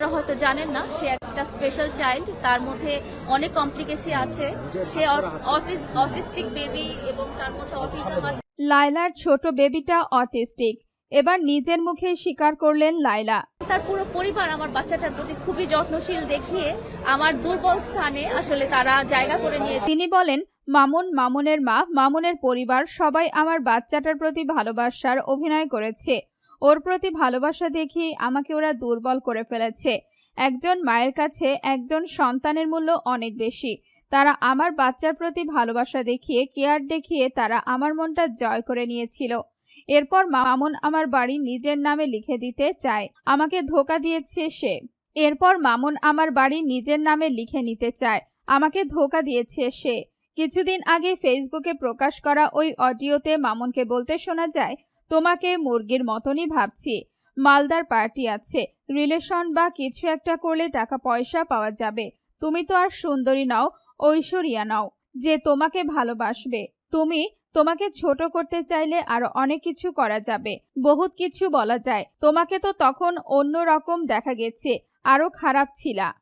আপনারা হয়তো জানেন না সে একটা স্পেশাল চাইল্ড তার মধ্যে অনেক কমপ্লিকেসি আছে। সে অটিস্টিক বেবি এবং তার মধ্যে অটিজম আছে। লায়লার ছোট বেবিটা অটিস্টিক এবার নিজের মুখে স্বীকার করলেন লায়লা। তার পুরো পরিবার আমার বাচ্চাটার প্রতি খুবই যত্নশীল দেখিয়ে আমার দুর্বল স্থানে আসলে তারা জায়গা করে নিয়েছে। তিনি বলেন মামুন মামুনের মা মামুনের পরিবার সবাই আমার বাচ্চাটার প্রতি ভালোবাসার অভিনয় করেছে। ওর প্রতি ভালোবাসা দেখিয়ে আমাকে ওরা দুর্বল করে ফেলেছে। একজন মায়ের কাছে একজন সন্তানের মূল্য অনেক বেশি। তারা আমার বাচ্চার প্রতি ভালোবাসা দেখিয়ে, কেয়ার দেখিয়ে তারা আমার মনটা জয় করে নিয়েছিল। এরপর মামুন আমার বাড়ি নিজের নামে লিখে দিতে চায়। আমাকে ধোকা দিয়েছে সে। এরপর মামুন আমার বাড়ি নিজের নামে লিখে নিতে চায়। আমাকে ধোকা দিয়েছে সে। কিছুদিন আগে ফেসবুকে প্রকাশ করা ওই অডিওতে মামুনকে বলতে শোনা যায় তোমাকে মুরগির মতনই ভাবছি। মালদার পার্টি আছে। রিলেশন বা কিছু একটা করলে টাকা পয়সা পাওয়া যাবে। তুমি তো আর সুন্দরী নাও, ঐশ্বরিয়া নাও, যে তোমাকে ভালোবাসবে। তুমি তোমাকে ছোট করতে চাইলে আরও অনেক কিছু করা যাবে। বহুত কিছু বলা যায়। তোমাকে তো তখন অন্য রকম দেখা গেছে। আরও খারাপ ছিলা।